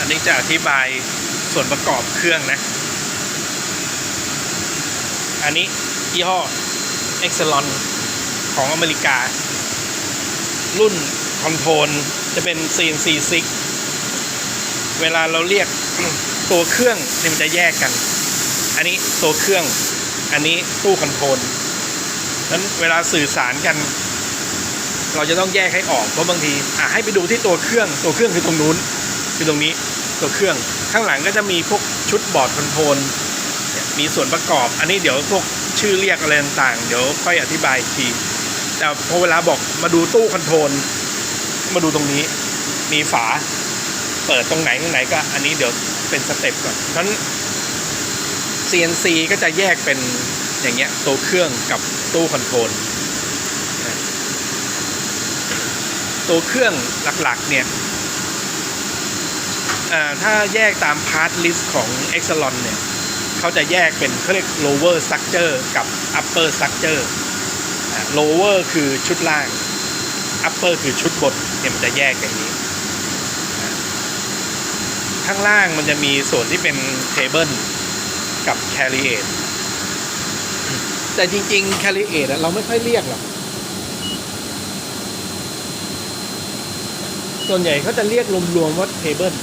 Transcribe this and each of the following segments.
อันนี้จะอธิบายส่วนประกอบเครื่องนะ อันนี้ยี่ห้อ Exelon ของอเมริกา รุ่นคอนโทรลจะเป็น CNC 6เวลาเราเรียกตัวเครื่องเนี่ยมันจะแยกกัน อันนี้ตัวเครื่อง อันนี้ตู้คอนโทรลนั้นเวลาสื่อสารกัน เราจะต้องแยกให้ออกเพราะบางทีอะให้ไปดูที่ตัวเครื่อง ตัวเครื่องคือตรงนู้น คือตรงนี้ตัวเครื่องข้างหลังก็จะมีพวกชุดบอร์ดคอนโทรลมีส่วนประกอบ อันนี้เดี๋ยวพวกชื่อเรียกอะไรต่างๆ เดี๋ยวค่อยอธิบายอีกที แต่พอเวลาบอกมาดูตู้คอนโทรลมาดูตรงนี้ มีฝาเปิดตรงไหนตรงไหนก็ อันนี้เดี๋ยวเป็นสเต็ปก่อนฉะนั้น CNC ก็จะแยกเป็นอย่างเงี้ยตัวเครื่องกับตู้คอนโทรลตัวเครื่องหลักๆเนี่ย ถ้าแยกตามพาร์ทลิสต์ของ Exelon เนี่ยเขาจะแยกเป็นเขาเรียก lower structure กับ upper structure lower คือชุดล่าง upper คือชุดบนเนี่ยมันจะแยกอย่างนี้ ข้างล่างมันจะมีส่วนที่เป็น table กับ carriage แต่จริงๆ carriage เราไม่ค่อยเรียกหรอกส่วนใหญ่เขาจะเรียกรวมๆว่า table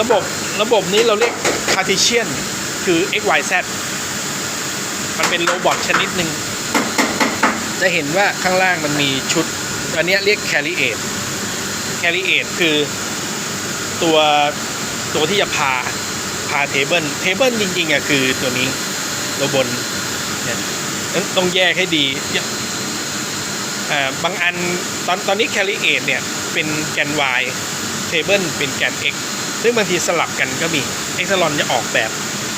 ระบบระบบนี้เราเรียก Cartesian คือ x y z มันเป็นโรบอทชนิดหนึ่ง จะเห็นว่าข้างล่างมันมีชุด อันนี้เรียก Carriage Carriage คือตัวตัวที่จะพาพาเทเบิลเทเบิลจริงๆอะคือตัวนี้ตัวบนเนี่ยนั้นต้องแยกให้ดีบางอันตอนตอนนี้ Carriage เนี่ย เป็นแกน y Table เป็นแกน x ซึ่งบางทีสลับกันก็มี Exelon จะออกแบบ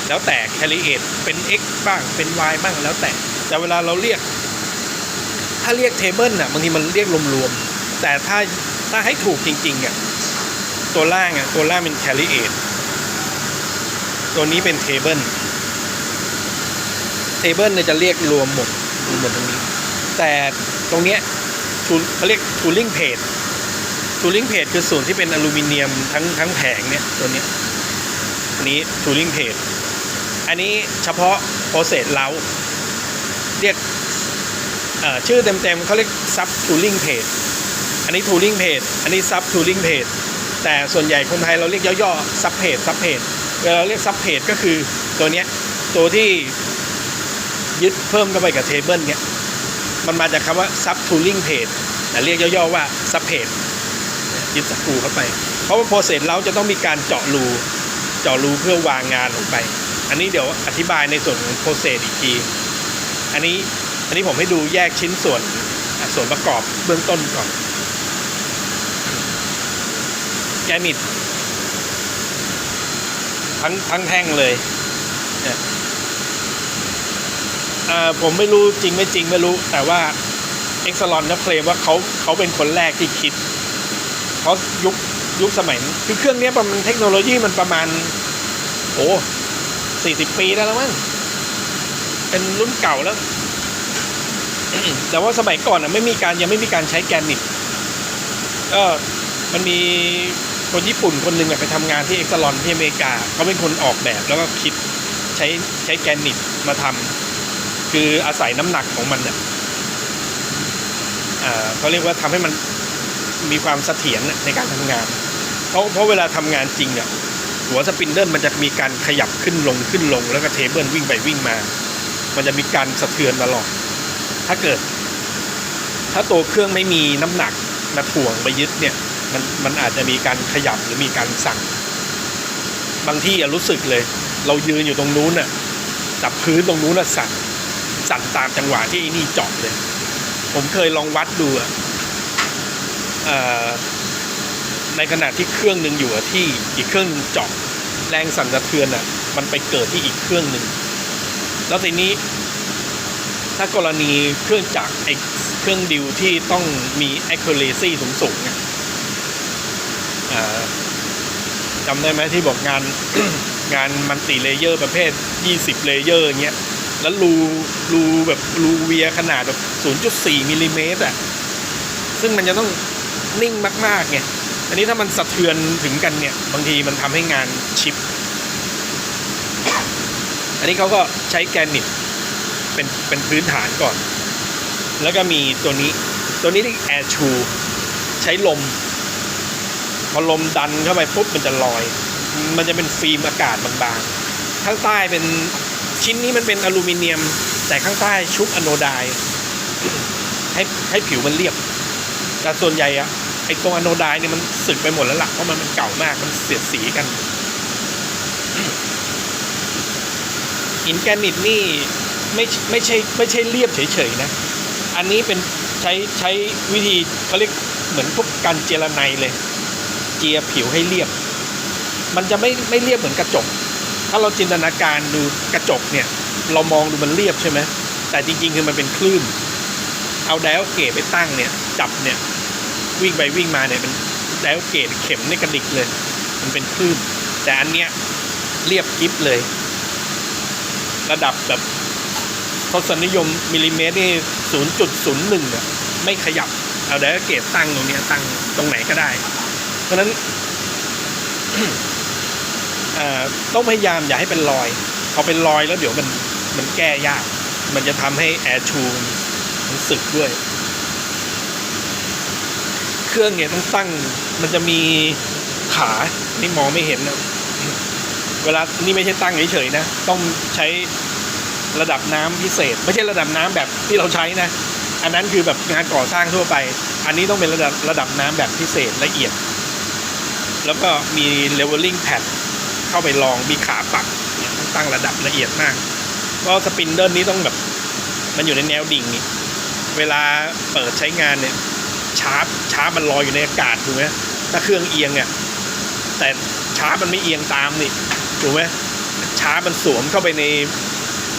แล้วแต่ Carriage เป็น x บ้างเป็น y บ้างแล้วแต่ แต่เวลาเราเรียก ถ้าเรียก Table อะบางทีมันเรียกรวมๆแต่ถ้าถ้าให้ถูกจริงๆอะตัวล่างอะตัวล่างเป็น Carriage ตัวนี้เป็น Table Table เนี่ยจะเรียกรวมหมดรวมหมดตรงนี้ แต่ตรงเนี้ยเขาเรียกทูลิงเพจ tooling page tooling page คือส่วนที่เป็นอลูมิเนียมทั้งทั้งแผงเนี่ยตัวนี้อันนี้ tooling page อันนี้เฉพาะ process เล้าเรียกชื่อเต็มๆเขาเรียก sub tooling page อันนี้ tooling page อันนี้ sub tooling page แต่ส่วนใหญ่คนไทยเราเรียกย่อๆ sub page sub page เวลาเราเรียก sub page ก็คือตัวเนี้ยตัวที่ยึดเพิ่มเข้าไปกับ table เนี้ยมันมาจากคำว่า sub tooling page แต่เรียกย่อๆว่า sub page ยึดสกรูเข้าไป เพราะว่า process เราจะต้องมีการเจาะรูเจาะรูเพื่อวางงานลงไป อันนี้เดี๋ยวอธิบายในส่วนของ process อีกที อันนี้อันนี้ผมให้ดูแยกชิ้นส่วนส่วนประกอบเบื้องต้นก่อนแกนิดทั้งทั้งแท่งเลยเนี่ยอ่าผมไม่รู้จริงไม่จริงไม่รู้ แต่ว่าเอ็กซ์ลอนเขาเคลมว่าเขาเขาเป็นคนแรกที่คิด เพราะยุคยุคสมัยคือเครื่องนี้มันเทคโนโลยีมันประมาณโอ้สี่สิบปีได้แล้วมั้งเป็นรุ่นเก่าแล้ว แต่ว่าสมัยก่อนอะไม่มีการยังไม่มีการใช้แกนนิตก็มันมีคนญี่ปุ่นคนหนึ่งไปทำงานที่เอ็กซ์ลอนที่อเมริกาเขาเป็นคนออกแบบแล้วก็คิดใช้ใช้แกนนิตมาทำคืออาศัยน้ำหนักของมันเนี่ยอ่าเขาเรียกว่าทำให้มัน มีความเสถียรในการทำงาน เพราะเพราะเวลาทำงานจริงเนี่ยหัวสปินเดิลมันจะมีการขยับขึ้นลงขึ้นลง แล้วก็เทเบิลวิ่งไปวิ่งมา มันจะมีการสะเทือนตลอด ถ้าเกิด ถ้าตัวเครื่องไม่มีน้ำหนักมาถ่วงไปยึดเนี่ยมันมันอาจจะมีการขยับหรือมีการสั่นบางที่รู้สึกเลย เรายืนอยู่ตรงนู้นน่ะจับพื้นตรงนู้นน่ะสั่นสั่นตามจังหวะที่นี่เจาะเลย ผมเคยลองวัดดูอะเอ่อ ในขณะที่เครื่องหนึ่งอยู่กับที่อีกเครื่องหนึ่งเจาะแรงสั่นสะเทือนอะมันไปเกิดที่อีกเครื่องหนึ่งแล้วทีนี้ ถ้ากรณีเครื่องจักรไอเครื่องดิวที่ต้องมี accuracy สูงสูงๆเนี่ยจำได้ไหมที่บอกงานงานมันติเลเยอร์ประเภท 20 เลเยอร์เงี้ย แล้วรูรูแบบรูเวียขนาดแบบ 0.4มิลลิเมตรอะ ซึ่งมันจะต้อง นิ่งมากๆไงอันนี้ถ้ามันสะเทือนถึงกันเนี่ยบางทีมันทำให้งานชิป อันนี้เขาก็ใช้แกรนิตเป็นเป็นพื้นฐานก่อน แล้วก็มีตัวนี้ตัวนี้ที่แอร์ชูใช้ลม พอลมดันเข้าไปปุ๊บมันจะลอย มันจะเป็นฟิล์มอากาศบางๆ ข้างใต้เป็นชิ้นนี้มันเป็นอลูมิเนียม แต่ข้างใต้ชุบอะโนไดให้ให้ผิวมันเรียบ แต่ส่วนใหญ่อะ ไอ้ตรงอโนไดด์เนี่ยมันสึกไปหมดแล้วล่ะเพราะมันมันเก่ามากมันเสียดสีกันหินแกรนิตนี่ไม่ไม่ใช่ไม่ใช่เรียบเฉยๆนะ อันนี้เป็นใช้ใช้วิธีเขาเรียกเหมือนพวกการเจรไนเลย เจียผิวให้เรียบ มันจะไม่ไม่เรียบเหมือนกระจก ถ้าเราจินตนาการดูกระจกเนี่ย เรามองดูมันเรียบใช่ไหมแต่จริงๆคือมันเป็นคลื่น เอาไดโอเกตไปตั้งเนี่ย จับเนี่ย วิ่งไปวิ่งมาเนี่ยเป็นไดโอเกตเข็มในกระดิกเลย มันเป็นคลื่นแต่อันเนี้ยเรียบกิฟเลย ระดับแบบทศนิยมมิลลิเมตรนี่ศูนย์จุดศูนย์หนึ่งอะไม่ขยับ เอาไดโอเกตตั้งตรงเนี้ยตั้งตรงไหนก็ได้ เพราะฉะนั้นต้องพยายามอย่าให้เป็นรอยพอเป็นรอยแล้วเดี๋ยวมันมันแก้ยาก มันจะทำให้แอร์ชูมันสึกด้วย เครื่องเนี่ยต้องตั้ง มันจะมีขานี่มองไม่เห็นนะเวลานี่ไม่ใช่ตั้งเฉยๆนะ ต้องใช้ระดับน้ำพิเศษ ไม่ใช่ระดับน้ำแบบที่เราใช้นะ อันนั้นคือแบบงานก่อสร้างทั่วไป อันนี้ต้องเป็นระดับระดับน้ำแบบพิเศษละเอียด แล้วก็มี leveling pad เข้าไปลองมีขาปักเนี่ยต้องตั้งระดับละเอียดมากเพราะสปินเดิลนี้ต้องแบบ มันอยู่ในแนวดิ่งนี่เวลาเปิดใช้งานเนี่ย ชาร์ปชาร์ปมันลอยอยู่ในอากาศถูกไหมถ้าเครื่องเอียงอะแต่ชาร์ปมันไม่เอียงตามนี่ถูกไหมชาร์ปมันสวมเข้าไปใน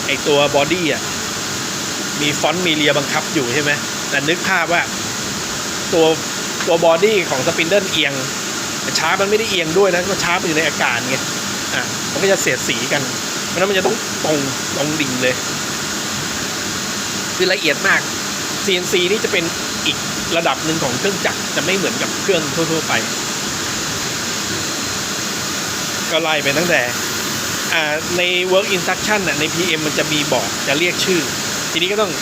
ไอตัวบอดี้อะมีฟอนต์มีเลียบังคับอยู่ใช่ไหมแต่นึกภาพว่าตัวตัวบอดี้ของสปินเดิลเอียงชาร์ปมันไม่ได้เอียงด้วยนะมันชาร์ปอยู่ในอากาศไงอะมันก็จะเสียดสีกันเพราะฉะนั้นมันจะต้องตรงตรงดิ่งเลย คือละเอียดมาก CNC นี่จะเป็นอีก ระดับหนึ่งของเครื่องจักรจะไม่เหมือนกับเครื่องทั่ว ๆ ไป ก็ไล่ไปตั้งแต่ใน work instruction น่ะใน PM มันจะมีบอกจะเรียกชื่อ ทีนี้ก็ต้อง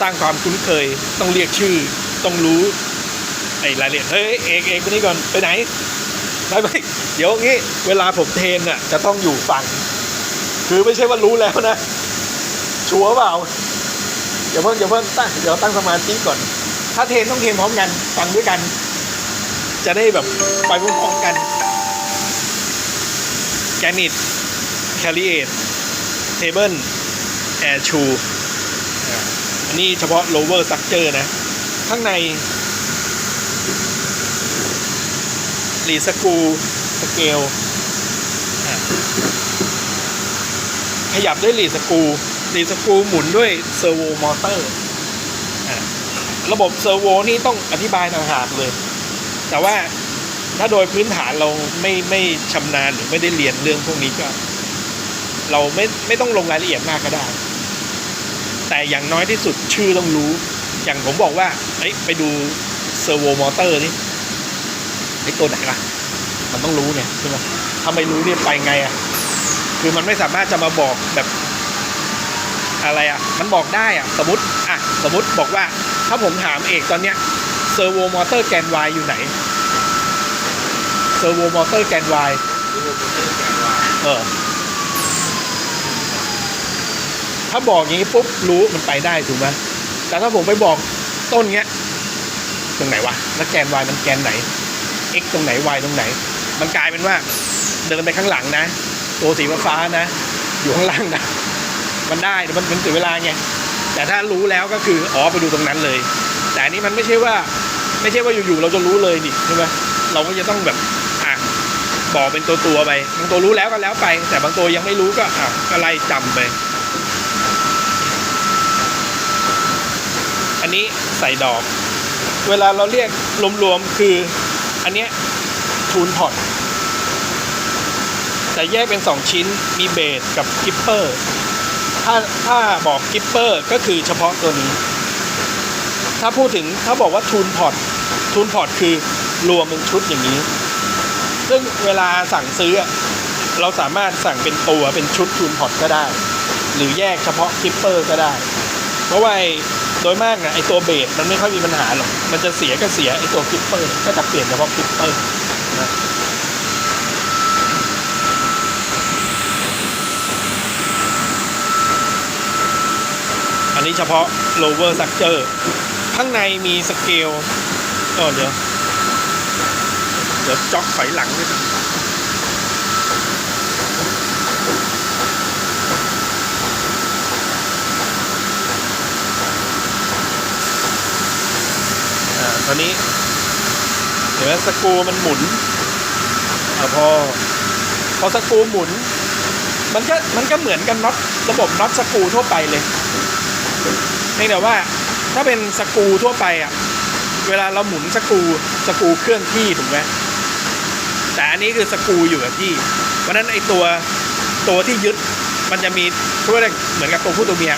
สร้างความคุ้นเคยต้องเรียกชื่อ ต้องรู้ไอ้รายละเอียดเฮ้ยเอกเอกคนนี้ก่อนไปไหนไปไปเดี๋ยวงี้เวลาผมเทนน่ะจะต้องอยู่ฟังคือไม่ใช่ว่ารู้แล้วนะชัวร์เปล่าเดี๋ยวเพิ่งเดี๋ยวเพิ่งตั้งเดี๋ยวตั้งสมาธิก่อน ถ้าเทนต้องเทนพร้อมกันฟังด้วยกัน จะได้แบบไปพร้อมๆกันแกนิตแคลิเอทเทเบิลแอร์ชูอันนี้เฉพาะ lower structure นะ ข้างในรีสกูสเกลขยับด้วยรีสกูรีสกูหมุนด้วยเซอร์โวมอเตอร์ ระบบเซอร์โวนี่ต้องอธิบายต่างหากเลย แต่ว่าถ้าโดยพื้นฐานเราไม่ไม่ชำนาญหรือไม่ได้เรียนเรื่องพวกนี้ก็ เราไม่ไม่ต้องลงรายละเอียดมากก็ได้ แต่อย่างน้อยที่สุดชื่อต้องรู้ อย่างผมบอกว่าเอ้ไปดูเซอร์โวมอเตอร์นี่ไอ้ตัวไหนล่ะ มันต้องรู้เนี่ยใช่ไหมถ้าไม่รู้เนี่ยไปไงอะ คือมันไม่สามารถจะมาบอกแบบอะไรอะ มันบอกได้อะ สมมติอะสมมติบอกว่า ถ้าผมถามเอกตอนเนี้ยเซอร์โวมอเตอร์แกน Y อยู่ไหนเซอร์โวมอเตอร์แกน Y เออ ถ้าบอกอย่างนี้ปุ๊บรู้มันไปได้ถูกไหมแต่ถ้าผมไปบอกต้นเงี้ย ตรงไหนวะ แล้วแกน Y มันแกนไหน x ตรงไหน y ตรงไหน มันกลายเป็นว่า เดินไปข้างหลังนะ ตัวสีฟ้าๆนะ อยู่ข้างล่างนะ มันได้แต่มันมันเสียเวลาไง แต่ถ้ารู้แล้วก็คืออ๋อไปดูตรงนั้นเลย แต่อันนี้มันไม่ใช่ว่าไม่ใช่ว่าอยู่ๆเราจะรู้เลยนี่ใช่ไหมเราก็จะต้องแบบอะบอกเป็นตัวตัวๆไปบางตัวรู้แล้วก็แล้วไป แต่บางตัวยังไม่รู้ก็อะก็ไล่จำไป อันนี้ใส่ดอก เวลาเราเรียกรวมๆคืออันเนี้ยทูนพอตแต่แยกเป็นสองชิ้นมีเบสกับกิปเปอร์ ถ้าถ้าบอกกิปเปอร์ก็คือเฉพาะตัวนี้ ถ้าพูดถึงถ้าบอกว่าทูนพอร์ตทูนพอร์ตคือรวมเป็นชุดอย่างนี้ ซึ่งเวลาสั่งซื้อ เราสามารถสั่งเป็นตัวเป็นชุดทูนพอร์ตก็ได้ หรือแยกเฉพาะกิปเปอร์ก็ได้ เพราะว่าโดยมากนะไอตัวเบสมันไม่ค่อยมีปัญหาหรอก มันจะเสียก็เสียไอตัวกิปเปอร์ก็จะเปลี่ยนเฉพาะกิปเปอร์นะ อันนี้เฉพาะ lower structure ข้างในมีสเกลเออเดี๋ยว เดี๋ยวจ็อกถอยหลังนิดนึงตอนนี้เห็นไหมสกูมันหมุนอพอพอสกูหมุน มันก็มันก็เหมือนกันน็อตระบบน็อตสกูทั่วไปเลย เพียงแต่ว่าถ้าเป็นสกูทั่วไปอะเวลาเราหมุนสกูสกูเคลื่อนที่ถูกไหมแต่อันนี้คือสกูอยู่กับที่ เพราะนั้นไอตัวตัวที่ยึดมันจะมีทั่วเลยเหมือนกับตัวผู้ตัวเมีย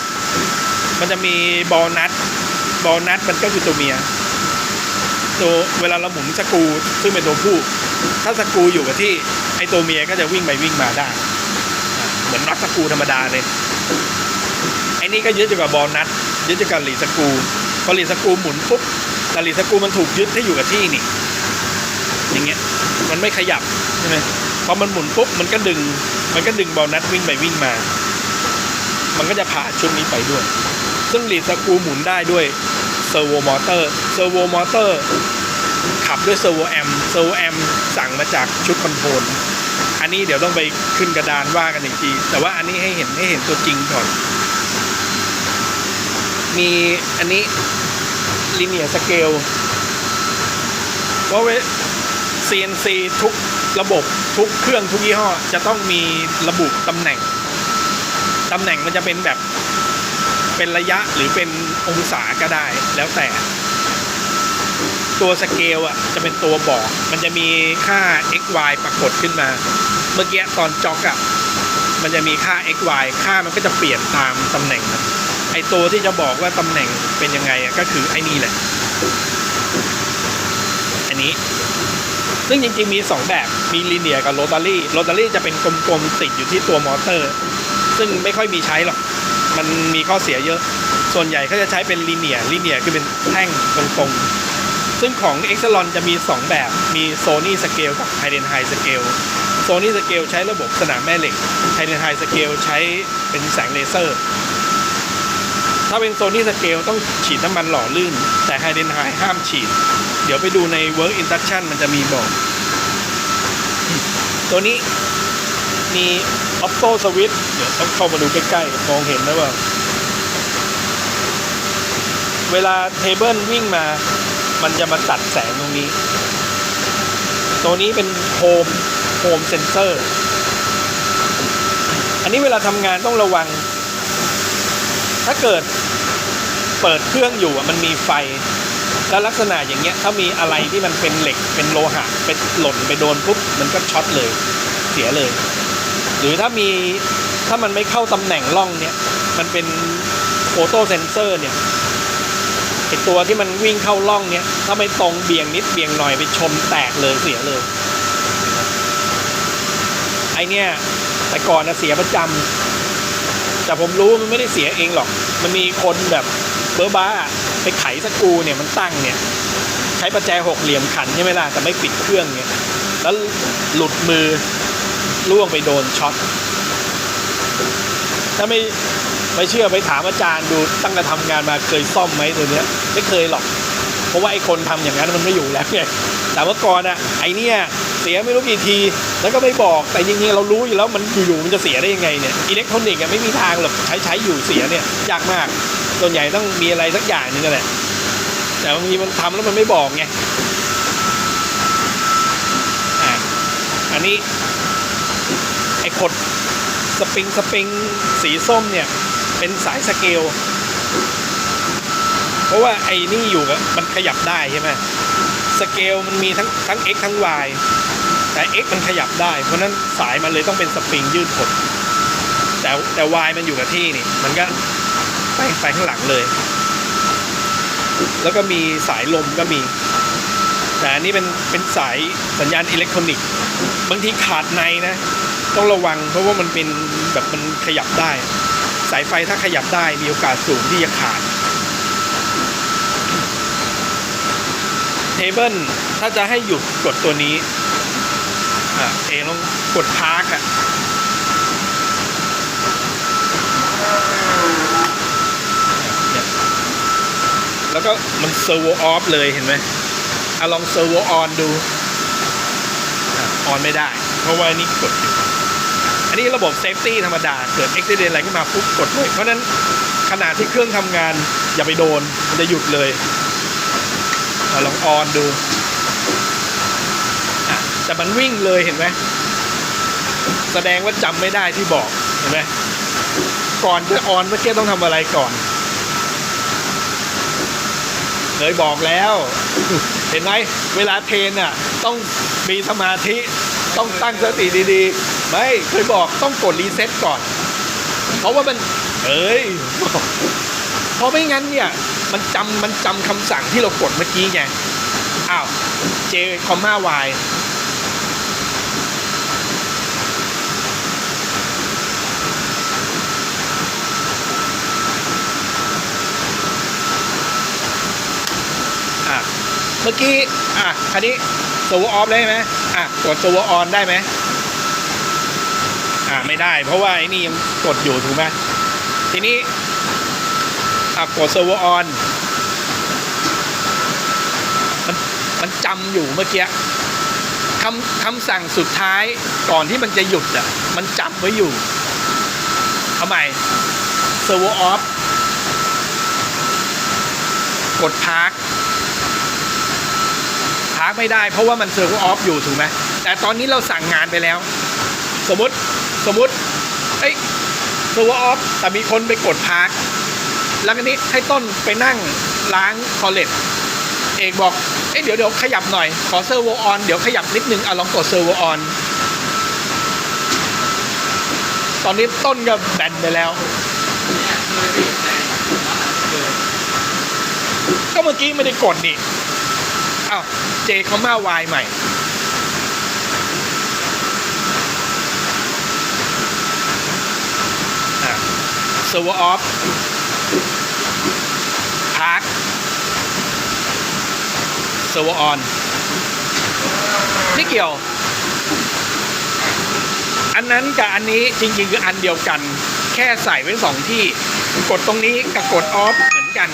มันจะมีบอลนัทบอลนัทมันก็คือตัวเมียตัวเวลาเราหมุนสกูซึ่งเป็นตัวผู้ ถ้าสกูอยู่กับที่ไอตัวเมียก็จะวิ่งไปวิ่งมาได้ เหมือนน็อตสกูธรรมดาเลย นี่ก็ยึดอยู่กับบอลนัทยึดอยู่กับหลีสกูพอหลีสกูหมุนปุ๊บแต่หลีสกูมันถูกยึดให้อยู่กับที่นี่ อย่างเงี้ยมันไม่ขยับใช่ไหมพอมันหมุนปุ๊บมันก็ดึง มันก็ดึงบอลนัทวิ่งไปวิ่งมา มันก็จะผ่าชุดนี้ไปด้วย ซึ่งหลีสกูหมุนได้ด้วยเซอร์โวมอเตอร์เซอร์โวมอเตอร์ขับด้วยเซอร์โวแอมเซอร์โวแอมสั่งมาจากชุดคอนโทรลอันนี้เดี๋ยวต้องไปขึ้นกระดานว่ากันอีกที แต่ว่าอันนี้ให้เห็นให้เห็นตัวจริงก่อน มีอันนี้ลิเนียสเกลเพราะว่า CNC ทุกระบบทุกเครื่องทุกยี่ห้อ จะต้องมีระบุตำแหน่ง ตำแหน่งมันจะเป็นแบบเป็นระยะหรือเป็นองศาก็ได้แล้วแต่ ตัวสเกลอะจะเป็นตัวบอก มันจะมีค่า x y ปรากฏขึ้นมา เมื่อกี้ตอนจ็อกอะมันจะมีค่า x y ค่ามันก็จะเปลี่ยนตามตำแหน่งมัน ไอตัวที่จะบอกว่าตำแหน่งเป็นยังไงอะก็คือไอนี่แหละ อันนี้ ซึ่งจริงๆมี 2 แบบ มีลีเนียกับโรตารี่ โรตารี่จะเป็นกลมๆติดอยู่ที่ตัวมอเตอร์ ซึ่งไม่ค่อยมีใช้หรอก มันมีข้อเสียเยอะ ส่วนใหญ่เขาจะใช้เป็นลีเนีย ลีเนียคือเป็นแท่งตรงๆ ซึ่งของ e x c e l o n จะมี 2 แบบ มี Sony Scale กับ h y d e n h i Scale Sony Scale ใช้ระบบสนามแม่เหล็ก h y d e n h i Scale ใช้เป็นแสงเลเซอร์ ถ้าเป็น Sony Scale ต้องฉีดน้ำมันหล่อลื่น แต่ h y d e n h i ห้ามฉีด เดี๋ยวไปดูใน Work Instruction มันจะมีบอก ตัวนี้มี Auto Switch เดี๋ยวต้องเข้ามาดูใกล้ๆ มองเห็นนะว่า เวลาเทเบิลวิ่งมา มันจะมาตัดแสงตรงนี้ ตัวนี้เป็นโฮมโฮมเซนเซอร์ อันนี้เวลาทำงานต้องระวังถ้าเกิด เปิดเครื่องอยู่มันมีไฟ แล้วลักษณะอย่างเงี้ยถ้ามีอะไรที่มันเป็นเหล็กเป็นโลหะเป็นหล่นไปโดนปุ๊บมันก็ช็อตเลย เสียเลย หรือถ้ามีถ้ามันไม่เข้าตำแหน่งร่องเนี่ย มันเป็นโฟโต้เซนเซอร์เนี่ยไอตัวที่มันวิ่งเข้าร่องเนี่ยถ้าไม่ตรงเบี่ยงนิดเบี่ยงหน่อยไปชนแตกเลยเสียเลยไอเนี่ยแต่ก่อนนะเสียประจำแต่ผมรู้มันไม่ได้เสียเองหรอก มันมีคนแบบ เบอร์บ้าไปไขสกูเนี่ยมันตั้งเนี่ยใช้ประแจหกเหลี่ยมขันใช่ไหมล่ะแต่ไม่ปิดเครื่องเนี่ยแล้วหลุดมือล่วงไปโดนช็อตถ้าไม่ไม่เชื่อไปถามอาจารย์ดูตั้งแต่ทำงานมาเคยซ่อมไหมตัวเนี้ยไม่เคยหรอก เพราะว่าไอ้คนทำอย่างนั้นมันไม่อยู่แล้วไงแต่เมื่อก่อนอะไอเนี่ยเสียไม่รู้กี่ที แล้วก็ไม่บอกแต่จริงๆเรารู้อยู่แล้วมันอยู่ๆมันจะเสียได้ยังไงเนี่ยอิเล็กทรอนิกส์ไม่มีทางหรอกใช้ใช้อยู่เสียเนี่ยยากมาก ส่วนใหญ่ต้องมีอะไรสักอย่างหนึงกันแหละแต่บางทีมันทำแล้วมันไม่บอกไงอันนี้ไอ้ขดสปริงสปริงสีส้มเนี่ย เป็นสายสเกล เพราะว่าไอ้นี่อยู่กับมันขยับได้ใช่ไหมสเกลมันมีทั้งทั้ง x ทั้ง y แต่ x มันขยับได้ เพราะนั้นสายมันเลยต้องเป็นสปริงยืดหดแต่แต่ y มันอยู่กับที่นี่ มันก็ ไปข้างหลังเลย แล้วก็มีสายลมก็มีแต่อันนี้เป็นเป็นสายสัญญาณอิเล็กทรอนิกส์ บางทีขาดในนะ ต้องระวังเพราะว่ามันเป็นแบบมันขยับได้ สายไฟถ้าขยับได้มีโอกาสสูงที่จะขาดเทเบิลถ้าจะให้หยุดกดตัวนี้ อะเองต้องกดพาร์กอะเนี่ย แล้วก็มันเซอร์โวออฟเลยเห็นไหมอะลองเซอร์โวออนดูออนไม่ได้ เพราะว่านี่กดอยู่อันนี้ระบบเซฟตี้ธรรมดา เกิดอุบิเหตุอะไรขึ้นมาปุ๊บกดเลยเพราะนั้นขณะที่เครื่องทำงานอย่าไปโดน มันจะหยุดเลยอะลองออนดูแต่มันวิ่งเลยเห็นไหมแสดงว่าจำไม่ได้ที่บอกเห็นไหมก่อนจะออนเมื่อกี้ต้องทำอะไรก่อน เคยบอกแล้ว เห็นไหมเวลาเทรนอะต้องมีสมาธิต้องตั้งสติดีๆ ไม่เคยบอกต้องกดรีเซ็ตก่อน เพราะว่ามันเอ้ยเพราะไม่งั้นเนี่ยมันจำมันจำคำสั่งที่เรากดเมื่อกี้ไงอ้าว J คอมมา Y อะ เมื่อกี้ อะคันนี้โซวออฟได้ไหมอะ กดโซวออนได้ไหมอ่าไม่ได้ เพราะว่าไอ้นี่ยังกดอยู่ถูกไหมทีนี้ อะ กดเซอออนมันมันจำอยู่เมื่อกี้คำคำสั่งสุดท้ายก่อนที่มันจะหยุดอะ มันจำไว้อยู่ เอาใหม่เซอร์ o อฟกดพา ร์คพาร์คไม่ได้ เพราะว่ามันเซอร์ o ออฟอยู่ถูกไหมแต่ตอนนี้เราสั่งงานไปแล้ว สมมติสมมติเอ้ยเซอร์วออฟแต่มีคนไปกดพาร์คแล้วก็นี้ให้ต้นไปนั่งล้างคอเลตเอกบอกเอ้ยเดี๋ยวเดี๋ยวขยับหน่อยขอเซอร์โวออนเดี๋ยวขยับนิดนึงอะลองกดเซอร์โวออนตอนนี้ต้นก็แบนไปแล้ว ก็เมื่อกี้ไม่ได้กดนี่ อ้าวเจเขามาวายใหม่ server off park server on ไม่เกี่ยว อันนั้นกับอันนี้จริงๆ คืออันเดียวกัน แค่ใส่ไว้สองที่ กดตรงนี้กับกดออฟเหมือนกัน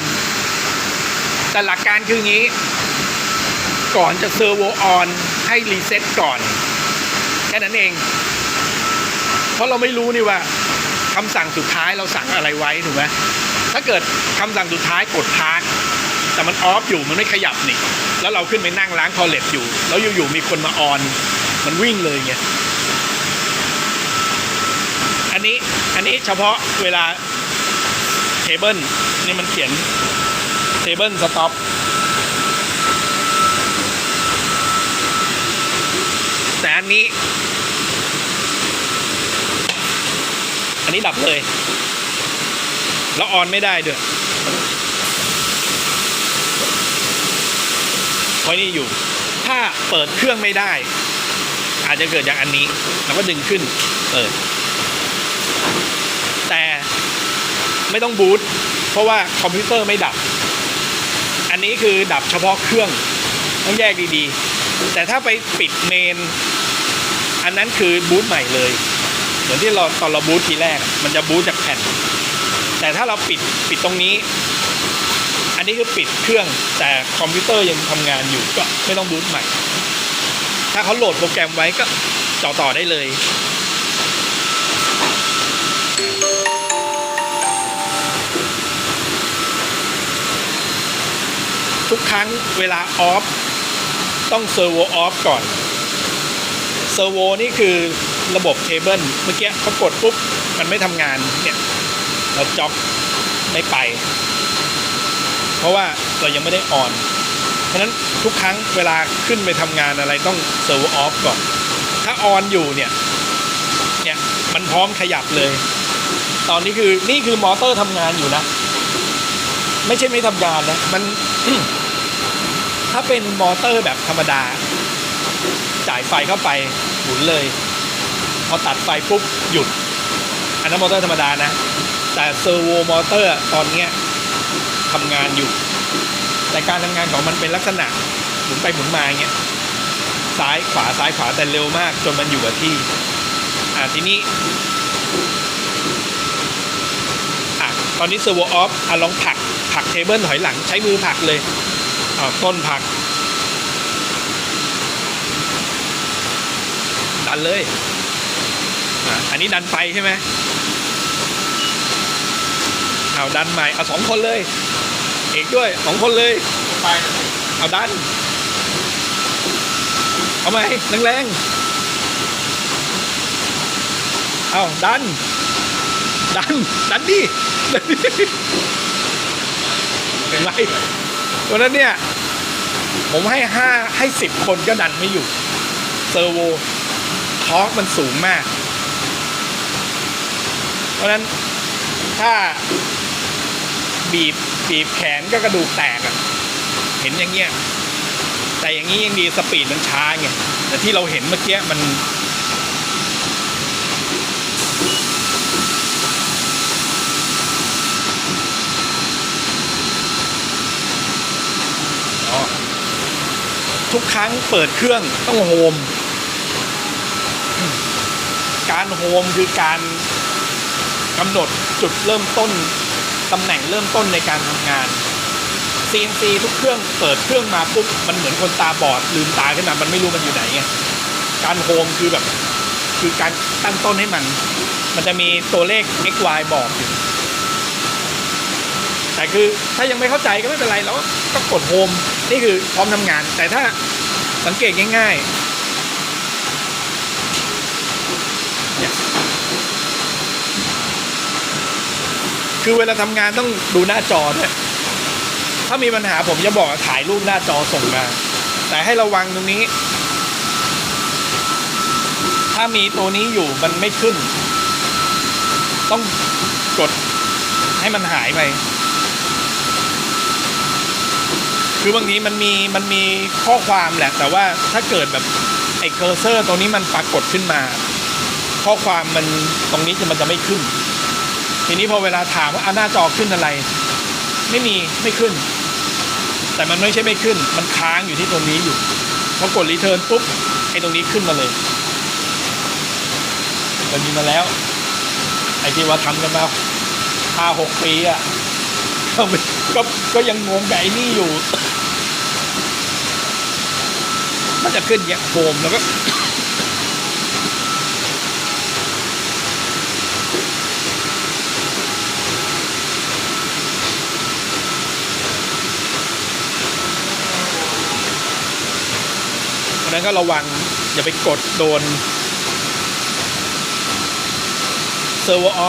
แต่หลักการคืองี้ ก่อนจะเซอร์โวออนให้รีเซ็ตก่อน แค่นั้นเอง เพราะเราไม่รู้นี่ว่าคำสั่งสุดท้ายเราสั่งอะไรไว้ถูกไหมถ้าเกิดคำสั่งสุดท้ายกดพาร์คแต่มันออฟอยู่มันไม่ขยับนี่ แล้วเราขึ้นไปนั่งล้างทอเลตอยู่ แล้วอยู่ๆมีคนมาออน มันวิ่งเลยไงอันนี้อันนี้เฉพาะเวลาเทเบิลนี่มันเขียนเทเบิลสต็อป แต่อั นี้ อันนี้ดับเลย แล้วออนไม่ได้ด้วยเพราะนี่อยู่ ถ้าเปิดเครื่องไม่ได้ อาจจะเกิดจากอันนี้เราก็ดึงขึ้น เปิด แต่ไม่ต้องบูตเพราะว่าคอมพิวเตอร์ไม่ดับ อันนี้คือดับเฉพาะเครื่อง ต้องแยกดีๆ แต่ถ้าไปปิดเมน อันนั้นคือบูตใหม่เลย เหมือนที่เราตอนเราบูตทีแรก มันจะบูตจากแผ่น แต่ถ้าเราปิดปิดตรงนี้ อันนี้คือปิดเครื่องแต่คอมพิวเตอร์ยังทำงานอยู่ก็ไม่ต้องบูตใหม่ ถ้าเขาโหลดโปรแกรมไว้ก็ต่อต่อได้เลยทุกครั้งเวลาออฟ ต้องเซอร์โวออฟก่อน ซอร์โวนี่คือระบบเคเบิลเมื่อกี้เขากดปุ๊บ มันไม่ทำงานเนี่ยเราจ็อกไม่ไป เพราะว่าเรายังไม่ได้ออน เพราะนั้นทุกครั้งเวลาขึ้นไปทำงานอะไรต้องเซอร์ o ออฟก่อน ถ้าออนอยู่เนี่ยเนี่ยมันพร้อมขยับเลย ตอนนี้คือนี่คือมอเตอร์ทำงานอยู่นะ ไม่ใช่ไม่ทำงานนะมันถ้าเป็นมอเตอร์แบบธรรมดาจ่ายไฟเข้าไป มุนเลย พอตัดไฟปุ๊บหยุด อันนั้นมอเตอร์ธรรมดานะ แต่เซอร์โวมอเตอร์ตอนเนี้ยทำงานอยู่ แต่การทำงานของมันเป็นลักษณะหมุนไปหมุนมาเงี้ยซ้ายขวาซ้ายขวาแต่เร็วมาก จนมันอยู่กับที่ อ่าทีนี้อะตอนนี้เซอร์โวออฟอะลองผลักผลักเทเบิลถอยหลังใช้มือผลักเลยอ่าต้นผลัก ดันเลยอันนี้ดันไปใช่ไหมเอาดันใหม่เอาสองคนเลย เอกด้วยสองคนเลยไปเอาดันเอาไหมแรงๆเอาดัน ดัน ดันดิดันดิเป็นไรวันนั้นเนี่ย ผมให้ห้าให้สิบคนก็ดันไม่อยู่เซอร์โว ทอร์กมันสูงมาก เพราะฉะนั้นถ้าบีบบีบแขนก็กระดูกแตกอะเห็นอย่างเงี้ย แต่อย่างนี้ยังดีสปีดมันช้าไง แต่ที่เราเห็นเมื่อกี้มันทุกครั้งเปิดเครื่องต้องโฮม การโฮมคือการกำหนดจุดเริ่มต้นตำแหน่งเริ่มต้นในการทำงาน CNC ทุกเครื่องเปิดเครื่องมาปุ๊บมันเหมือนคนตาบอดลืมตาขึ้นมามันไม่รู้มันอยู่ไหนไงการโฮมคือแบบคือการตั้งต้นให้มัน มันจะมีตัวเลข x y บอกอยู่แต่คือถ้ายังไม่เข้าใจก็ไม่เป็นไรเราก็กดโฮมนี่คือพร้อมทำงาน แต่ถ้าสังเกตง่าย ๆ เนี่ยคือเวลาทำงานต้องดูหน้าจอด้วยถ้ามีปัญหาผมจะบอกถ่ายรูปหน้าจอส่งมา แต่ให้ระวังตรงนี้ ถ้ามีตัวนี้อยู่มันไม่ขึ้น ต้องกดให้มันหายไป คือบางทีมันมีมันมีข้อความแหละ แต่ว่าถ้าเกิดแบบไอ้เคอร์เซอร์ตรงนี้มันปรากฏขึ้นมา ข้อความมันตรงนี้จะมันจะไม่ขึ้น ทีนี้พอเวลาถามว่าอะหน้าจอขึ้นอะไร ไม่มีไม่ขึ้น แต่มันไม่ใช่ไม่ขึ้น มันค้างอยู่ที่ตรงนี้อยู่พอกดรีเทิร์นปุ๊บไอ้ตรงนี้ขึ้นมาเลยมันมีมาแล้ว ไอ้ที่ว่าทำกันมาห้าหกปีอะก็ก็ยังงงกับไอ้นี่อยู่ มันจะขึ้นอย่างโฮมแล้วก็ เพราะฉะ นั้นก็ระวังอย่าไปกดโดนเซอร์เวอร์ออฟ